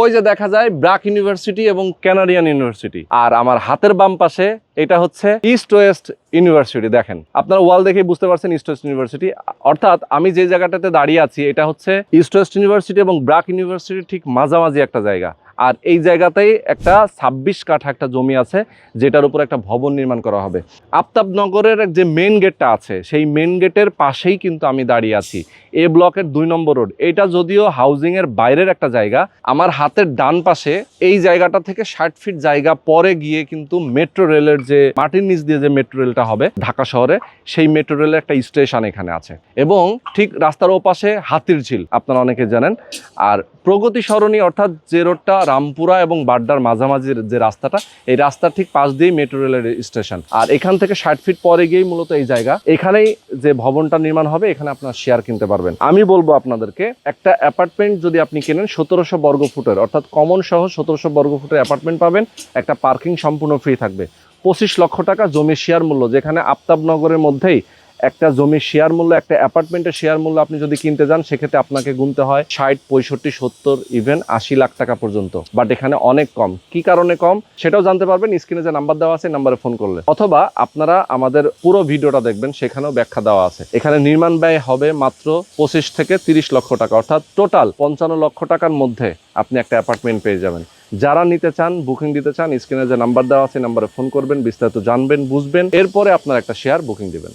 ওই যে দেখা যায় ব্রাক ইউনিভার্সিটি এবং ক্যানাডিয়ান ইউনিভার্সিটি। আর আমার হাতের বাম পাশে এটা হচ্ছে ইস্ট ওয়েস্ট ইউনিভার্সিটি, দেখেন। আপনারা ওয়াল দেখে বুঝতে পারছেন ইস্ট ওয়েস্ট ইউনিভার্সিটি। অর্থাৎ আমি যে জায়গাটাতে দাঁড়িয়ে আছি, এটা হচ্ছে ইস্ট ওয়েস্ট ইউনিভার্সিটি এবং ব্রাক ইউনিভার্সিটি ঠিক মাঝামাঝি একটা জায়গা। আর এই জায়গাতেই একটা ছাব্বিশ কাঠা একটা জমি আছে, যেটার উপর একটা ভবন নির্মাণ করা হবে। আফতাবনগরের যে মেন গেটটা আছে, সেই মেন গেটের পাশেই কিন্তু আমি দাঁড়িয়ে আছি। এ ব্লকের দুই নম্বর রোড। এটা যদিও হাউজিং এর বাইরের একটা জায়গা, আমার হাতের ডান পাশে এই জায়গাটা থেকে ষাট ফিট জায়গা পরে গিয়ে কিন্তু মেট্রো রেলের যে মাটির নিচ দিয়ে যে মেট্রো রেলটা হবে ঢাকা শহরে, সেই মেট্রো রেলের একটা স্টেশন এখানে আছে। এবং ঠিক রাস্তার ওপাশে হাতির ঝিল আপনারা অনেকে জানেন। আর প্রগতি সরণি অর্থাৎ যে রোডটা রামপুরা এবং বাড্ডার মাঝামাঝির যে রাস্তাটা, এই রাস্তার ঠিক পাশ দিয়েই মেট্রো রেলের স্টেশন। আর এখান থেকে ষাট ফিট পরে গিয়েই মূলত এই জায়গা। এখানেই যে ভবনটা নির্মাণ হবে, এখানে আপনার শেয়ার কিনতে পারবেন। আমি বলব আপনাদেরকে, একটা অ্যাপার্টমেন্ট যদি আপনি কেনেন, সতেরোশো বর্গ ফুটের, অর্থাৎ কমন সহ সতেরোশো বর্গ ফুটের অ্যাপার্টমেন্ট পাবেন, একটা পার্কিং সম্পূর্ণ ফ্রি থাকবে। পঁচিশ লক্ষ টাকা জমি শেয়ার মূল্য, যেখানে আফতাবনগরের মধ্যেই একটা জমির শেয়ার মূল্য, একটা অ্যাপার্টমেন্টের শেয়ার মূল্য আপনি যদি কিনতে যান, সেক্ষেত্রে আপনাকে গুনতে হয় ষাট, পঁয়ষট্টি, সত্তর ইভেন আশি লাখ টাকা পর্যন্ত। বাট এখানে অনেক কম। কি কারণে কম? সেটাও জানতে পারবেন। স্ক্রিনে যে নাম্বার দেওয়া আছে নাম্বারে ফোন করলে। অথবা আপনারা আমাদের পুরো ভিডিওটা দেখবেন, সেখানেও ব্যাখ্যা দেওয়া আছে। এখানে নির্মাণ ব্যয় হবে মাত্র পঁচিশ থেকে তিরিশ লক্ষ টাকা। অর্থাৎ টোটাল পঞ্চান্ন লক্ষ টাকার মধ্যে আপনি একটা অ্যাপার্টমেন্ট পেয়ে যাবেন। যারা নিতে চান বুকিং দিতে চান স্ক্রিনে যে নাম্বার দেওয়া আছে নাম্বারে ফোন করবেন, বিস্তারিত জানবেন, বুঝবেন। এরপরে আপনার একটা শেয়ার বুকিং দিবেন।